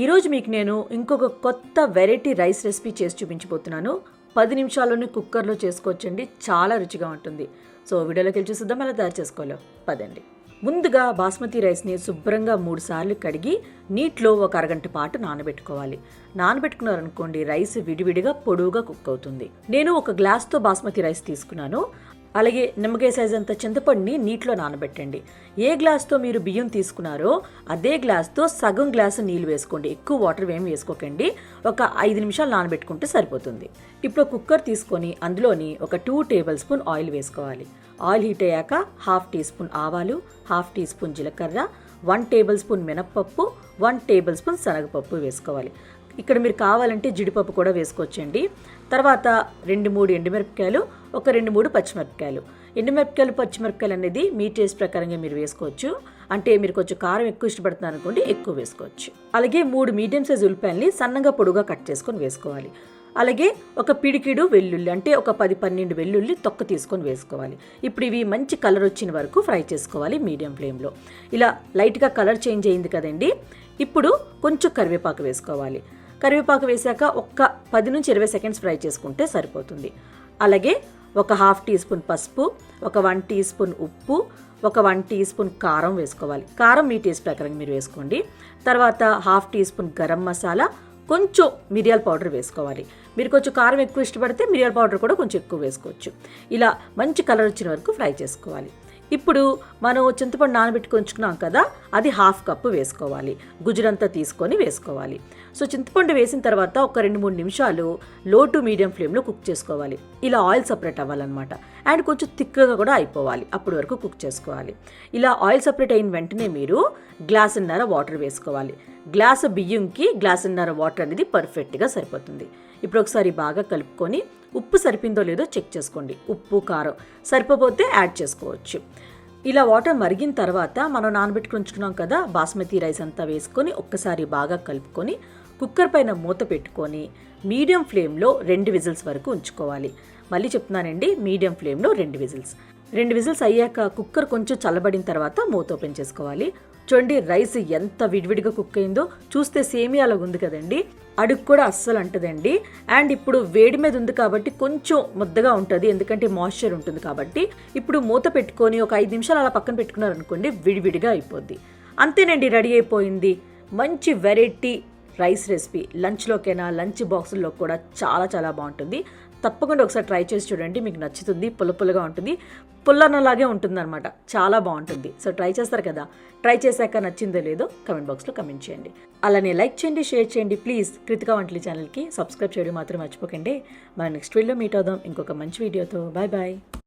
ఈరోజు మీకు నేను ఇంకొక కొత్త వెరైటీ రైస్ రెసిపీ చేసి చూపించబోతున్నాను. పది నిమిషాల్లోనే కుక్కర్లో చేసుకోవచ్చండి. చాలా రుచిగా ఉంటుంది. సో వీడియోలోకి వెళ్ళి చూసిద్దాం. ఎలా తయారు చేసుకోవాలో పదండి. ముందుగా బాస్మతి రైస్ని శుభ్రంగా మూడు సార్లు కడిగి నీటిలో ఒక అరగంట పాటు నానబెట్టుకోవాలి. నానబెట్టుకున్నారనుకోండి రైస్ విడివిడిగా పొడువుగా కుక్ అవుతుంది. నేను ఒక గ్లాస్తో బాస్మతి రైస్ తీసుకున్నాను. అలాగే నిమ్మకాయ సైజ్ అంత చింతపండుని నీటిలో నానబెట్టండి. ఏ గ్లాస్తో మీరు బియ్యం తీసుకున్నారో అదే గ్లాస్తో సగం గ్లాసు నీళ్ళు వేసుకోండి. ఎక్కువ వాటర్ ఏమి వేసుకోకండి. ఒక ఐదు నిమిషాలు నానబెట్టుకుంటే సరిపోతుంది. ఇప్పుడు కుక్కర్ తీసుకొని అందులోని ఒక టూ టేబుల్ స్పూన్ ఆయిల్ వేసుకోవాలి. ఆయిల్ హీట్ అయ్యాక హాఫ్ టీ స్పూన్ ఆవాలు హాఫ్ టీ స్పూన్ జీలకర్ర వన్ టేబుల్ స్పూన్ మినప్పప్పు వన్ టేబుల్ స్పూన్ శనగపప్పు వేసుకోవాలి. ఇక్కడ మీరు కావాలంటే జీడిపప్పు కూడా వేసుకోవచ్చండి. తర్వాత రెండు మూడు ఎండుమిరపకాయలు ఒక రెండు మూడు పచ్చిమిరపకాయలు. ఎండుమిరపకాయలు పచ్చిమిరపకాయలు అనేది మీ టేస్ట్ ప్రకారంగా మీరు వేసుకోవచ్చు. అంటే మీరు కొంచెం కారం ఎక్కువ ఇష్టపడుతున్నారు అనుకోండి ఎక్కువ వేసుకోవచ్చు. అలాగే మూడు మీడియం సైజ్ ఉల్లిపాయల్ని సన్నగా పొడుగా కట్ చేసుకొని వేసుకోవాలి. అలాగే ఒక పిడికిడు వెల్లుల్లి అంటే ఒక పది పన్నెండు వెల్లుల్లి తొక్క తీసుకొని వేసుకోవాలి. ఇప్పుడు ఇవి మంచి కలర్ వచ్చిన వరకు ఫ్రై చేసుకోవాలి మీడియం ఫ్లేమ్లో. ఇలా లైట్గా కలర్ చేంజ్ అయింది కదండి. ఇప్పుడు కొంచెం కరివేపాకు వేసుకోవాలి. కరివేపాకు వేసాక ఒక్క పది నుంచి ఇరవై సెకండ్స్ ఫ్రై చేసుకుంటే సరిపోతుంది. అలాగే ఒక హాఫ్ టీ స్పూన్ పసుపు ఒక వన్ టీ స్పూన్ ఉప్పు ఒక వన్ టీ స్పూన్ కారం వేసుకోవాలి. కారం మీ టేస్ట్ ప్రకారం మీరు వేసుకోండి. తర్వాత half teaspoon garam masala కొంచెం మిరియాల పౌడర్ వేసుకోవాలి. మీరు కొంచెం కారం ఎక్కువ ఇష్టపడితే మిరియాల పౌడర్ కూడా కొంచెం ఎక్కువ వేసుకోవచ్చు. ఇలా మంచి కలర్ వచ్చిన వరకు ఫ్రై చేసుకోవాలి. ఇప్పుడు మనం చింతపండు నానబెట్టుకొని ఉంచుకున్నాం కదా అది హాఫ్ కప్పు వేసుకోవాలి. గుజరంతా తీసుకొని వేసుకోవాలి. సో చింతపండు వేసిన తర్వాత ఒక రెండు మూడు నిమిషాలు లో టు మీడియం ఫ్లేమ్లో కుక్ చేసుకోవాలి. ఇలా ఆయిల్ సపరేట్ అవ్వాలన్నమాట. అండ్ కొంచెం థిక్గా కూడా అయిపోవాలి. అప్పటి వరకు కుక్ చేసుకోవాలి. ఇలా ఆయిల్ సపరేట్ అయిన వెంటనే మీరు గ్లాసున్నర వాటర్ వేసుకోవాలి. గ్లాసు బియ్యంకి గ్లాసున్నర వాటర్ అనేది పర్ఫెక్ట్గా సరిపోతుంది. ఇప్పుడు ఒకసారి బాగా కలుపుకొని ఉప్పు సరిపోయిందో లేదో చెక్ చేసుకోండి. ఉప్పు కారం సరిపోతే యాడ్ చేసుకోవచ్చు. ఇలా వాటర్ మరిగిన తర్వాత మనం నానబెట్టుకుని ఉంచుకున్నాం కదా బాస్మతి రైస్ అంతా వేసుకొని ఒక్కసారి బాగా కలుపుకొని కుక్కర్ పైన మూత పెట్టుకొని మీడియం ఫ్లేమ్లో రెండు విజిల్స్ వరకు ఉంచుకోవాలి. మళ్ళీ చెప్తున్నానండి మీడియం ఫ్లేమ్లో రెండు విజిల్స్. రెండు విజిల్స్ అయ్యాక కుక్కర్ కొంచెం చల్లబడిన తర్వాత మూత ఓపెన్ చేసుకోవాలి. చూడండి రైస్ ఎంత విడివిడిగా కుక్ అయిందో చూస్తే సేమియాలో ఉంది కదండి. అడుగు కూడా అస్సలు అంటదండి. అండ్ ఇప్పుడు వేడి మీద ఉంది కాబట్టి కొంచెం ముద్దగా ఉంటుంది ఎందుకంటే మాయిశ్చర్ ఉంటుంది కాబట్టి. ఇప్పుడు మూత పెట్టుకొని ఒక ఐదు నిమిషాలు అలా పక్కన పెట్టుకున్నారనుకోండి విడివిడిగా అయిపోద్ది. అంతేనండి రెడీ అయిపోయింది. మంచి వెరైటీ రైస్ రెసిపీ లంచ్లోకైనా లంచ్ బాక్సుల్లో కూడా చాలా చాలా బాగుంటుంది. తప్పకుండా ఒకసారి ట్రై చేసి చూడండి మీకు నచ్చుతుంది పుల్ల ఉంటుంది. పుల్లనలాగే ఉంటుంది అనమాట చాలా బాగుంటుంది. సో ట్రై చేస్తారు కదా. ట్రై చేశాక నచ్చిందో లేదో కమెంట్ బాక్స్లో కమెంట్ చేయండి. అలానే లైక్ చేయండి షేర్ చేయండి. ప్లీజ్ కృతికా వంటలి ఛానల్కి సబ్స్క్రైబ్ చేయడం మాత్రం మర్చిపోకండి. మన నెక్స్ట్ వీడియో మీట్ అవుదాం. ఇంకొక మంచి వీడియోతో. Bye bye.